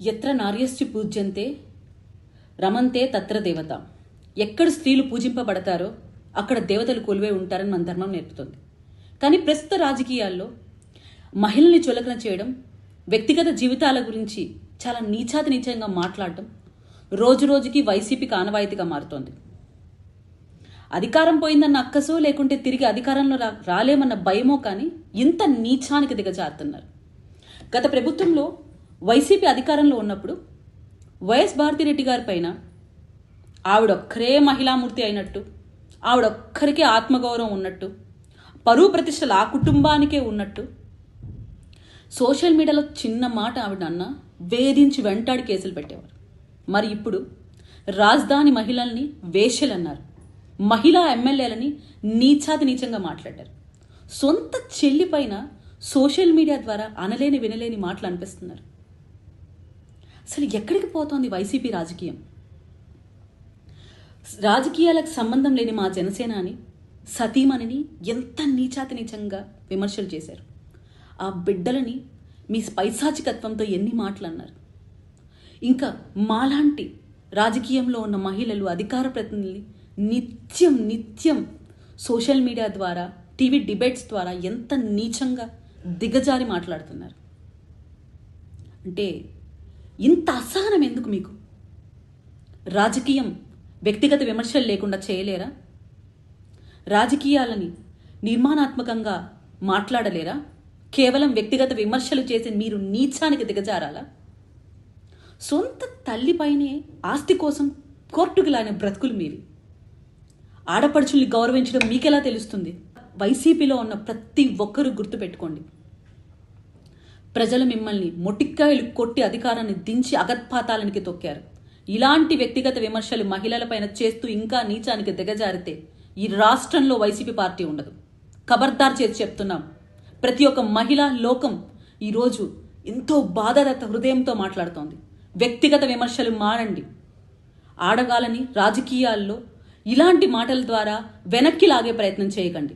ఎత్ర నార్యశ్చి పూజ్యంతే? రమంతే తత్ర దేవత. ఎక్కడ స్త్రీలు పూజింపబడతారో అక్కడ దేవతలు కొలువే ఉంటారని మన ధర్మం నేర్పుతుంది. కానీ ప్రస్తుత రాజకీయాల్లో మహిళల్ని చులకన చేయడం వ్యక్తిగత జీవితాల గురించి చాలా నీచాతి నీచంగా మాట్లాడటం రోజు రోజుకి వైసీపీకి ఆనవాయితీగా మారుతోంది. అధికారం పోయిందన్న అక్కసో లేకుంటే తిరిగి అధికారంలో రా రాలేమన్న భయమో కానీ ఇంత నీచానికి దిగజారుతున్నారు. గత ప్రభుత్వంలో వైసీపీ అధికారంలో ఉన్నప్పుడు వైఎస్ భారతిరెడ్డి గారి పైన ఆవిడొక్కరే మహిళామూర్తి అయినట్టు ఆవిడొక్కరికే ఆత్మగౌరవం ఉన్నట్టు పరువు ప్రతిష్టలు ఆ కుటుంబానికే ఉన్నట్టు సోషల్ మీడియాలో చిన్న మాట ఆవిడ అన్న వేధించి వెంటాడి కేసులు పెట్టేవారు. మరి ఇప్పుడు రాజధాని మహిళల్ని వేషలన్నారు. మహిళా ఎమ్మెల్యేలని నీచాతి నీచంగా మాట్లాడారు. సొంత చెల్లి పైన సోషల్ మీడియా ద్వారా అనలేని వినలేని మాటలు అనిపిస్తున్నారు. అసలు ఎక్కడికి పోతోంది వైసీపీ రాజకీయం? రాజకీయాలకు సంబంధం లేని మా జనసేనాని సతీమణిని ఎంత నీచాతి నీచంగా విమర్శలు చేశారు. ఆ బిడ్డలని మీ పైశాచికత్వంతో ఎన్ని మాటలు అన్నారు ఇంకా మాలాంటి రాజకీయంలో ఉన్న మహిళలు అధికార ప్రతినిధులు నిత్యం నిత్యం సోషల్ మీడియా ద్వారా టీవీ డిబేట్స్ ద్వారా ఎంత నీచంగా దిగజారి మాట్లాడుతున్నారు. అంటే ఇంత అసహనం ఎందుకు మీకు? రాజకీయం వ్యక్తిగత విమర్శలు లేకుండా చేయలేరా? రాజకీయాలని నిర్మాణాత్మకంగా మాట్లాడలేరా? కేవలం వ్యక్తిగత విమర్శలు చేసి మీరు నీచానికి దిగజారాలా? సొంత తల్లిపైనే ఆస్తి కోసం కోర్టుకు లానే బ్రతుకులు మీవి. ఆడపడుచుల్ని గౌరవించడం మీకెలా తెలుస్తుంది? వైసీపీలో ఉన్న ప్రతి ఒక్కరూ గుర్తుపెట్టుకోండి. ప్రజలు మిమ్మల్ని మొటిక్కాయలు కొట్టి అధికారాన్ని దించి అగత్పాతాలనికి తొక్కారు. ఇలాంటి వ్యక్తిగత విమర్శలు మహిళలపైన చేస్తూ ఇంకా నీచానికి దిగజారితే ఈ రాష్ట్రంలో వైసీపీ పార్టీ ఉండదు. ఖబర్దార్ చేసి చెప్తున్నాం. ప్రతి ఒక్క మహిళా లోకం ఈరోజు ఎంతో బాధాదత్త హృదయంతో మాట్లాడుతోంది. వ్యక్తిగత విమర్శలు మానండి ఆడగాలని రాజకీయాల్లో ఇలాంటి మాటల ద్వారా వెనక్కి లాగే ప్రయత్నం చేయకండి.